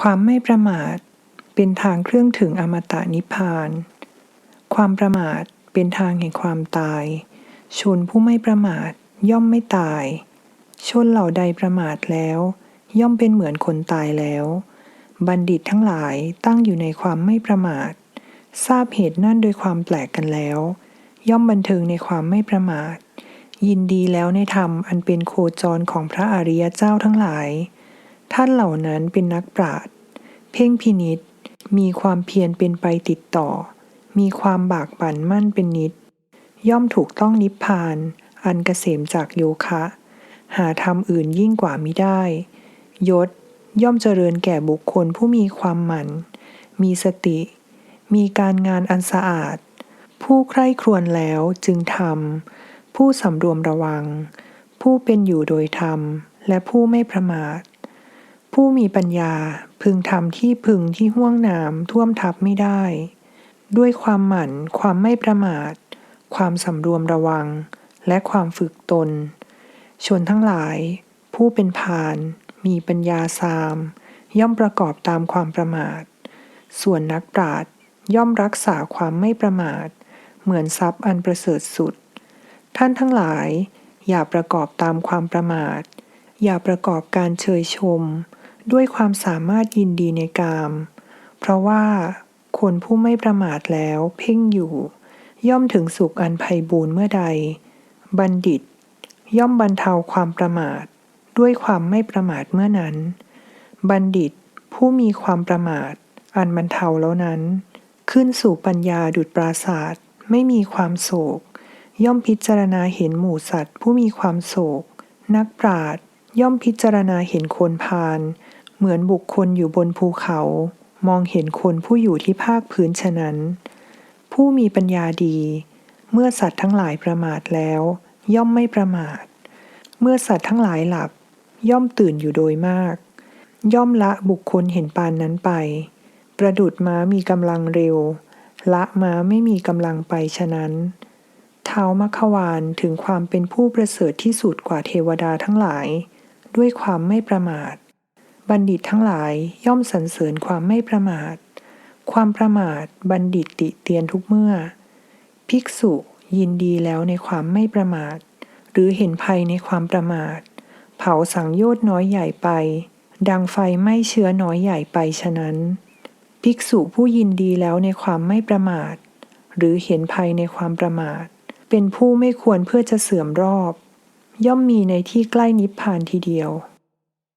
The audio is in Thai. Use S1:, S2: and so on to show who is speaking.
S1: ความไม่ประมาทเป็นทางเครื่องถึงอมตะนิพพาน ความประมาทเป็นทางแห่งความตาย ชนผู้ไม่ประมาทย่อมไม่ตาย ชนเหล่าใดประมาทแล้ว ย่อมเป็นเหมือนคนตายแล้ว บัณฑิตทั้งหลายตั้งอยู่ในความไม่ประมาท ทราบเหตุนั่นโดยความแปลกกันแล้ว ย่อมบันเทิงในความไม่ประมาท ยินดีแล้วในธรรมอันเป็นโคจรของพระอริยเจ้าทั้งหลาย ท่านเหล่านั้นเป็นนักปราชญ์เพ่งพินิษมีความเพียรเป็นไปติดต่อ มีความบากบั่นมั่นเป็นนิด ย่อมถูกต้องนิพพาน อันเกษมจากโยคะ หาธรรมอื่นยิ่งกว่ามิได้ ยศย่อมเจริญแก่บุคคลผู้มีความหมั่น มีสติ มีการงานอันสะอาด ผู้ใคร่ครวญแล้วจึงทำผู้สำรวมระวัง ผู้เป็นอยู่โดยธรรม และผู้ไม่ประมาท ผู้มีปัญญาพึงทำที่พึงที่ห่วงน้ำท่วมทับไม่ได้ ด้วยความหมั่น ความไม่ประมาท ความสำรวมระวัง และความฝึกตน ชนทั้งหลาย ผู้เป็นพาน มีปัญญาสาม ย่อมประกอบตามความประมาท ส่วนนักปราชญ์ย่อมรักษาความไม่ประมาท เหมือนทรัพย์อันประเสริฐสุด ท่านทั้งหลาย อย่าประกอบตามความประมาท อย่าประกอบการเชยชม ด้วยความสามารถยินดีในกาม เพราะว่าคนผู้ไม่ประมาทแล้วเพ่งอยู่ ย่อมถึงสุขอันไพบูรณ์เมื่อใด บัณฑิต ย่อมบรรเทาความประมาท ด้วยความไม่ประมาทเมื่อนั้น บัณฑิตผู้มีความประมาท อันบรรเทาแล้วนั้น ขึ้นสู่ปัญญาดุจปราศาสตร์ไม่มีความโศก ย่อมพิจารณาเห็นหมู่สัตว์ผู้มีความโศก นักปราชญ ย่อมพิจารณาเห็นคนพาลเหมือนบุคคลอยู่บนภูเขา มองเห็นคนผู้อยู่ที่ภาคพื้นฉะนั้น ผู้มีปัญญาดี เมื่อสัตว์ทั้งหลายประมาทแล้ว ย่อมไม่ประมาท เมื่อสัตว์ทั้งหลายหลับ ย่อมตื่นอยู่โดยมาก ย่อมละบุคคลเห็นปานนั้นไป ประดุดม้ามีกำลังเร็ว ละม้าไม่มีกำลังไปฉะนั้นเท้ามัคควานถึงความเป็นผู้ประเสริฐที่สุดกว่าเทวดาทั้งหลาย ด้วยความไม่ประมาท บัณฑิตทั้งหลายย่อมสรรเสริญความไม่ประมาท ความประมาทบัณฑิตติเตียนทุกเมื่อ ภิกษุยินดีแล้วในความไม่ประมาท หรือเห็นภัยในความประมาท เผาสังโยชน์น้อยใหญ่ไป ดังไฟไม้เชื้อน้อยใหญ่ไปฉะนั้น ภิกษุผู้ยินดีแล้วในความไม่ประมาท หรือเห็นภัยในความประมาท เป็นผู้ไม่ควรเพื่อจะเสื่อมรอบ ย่อมมีในที่ใกล้นิพพานทีเดียว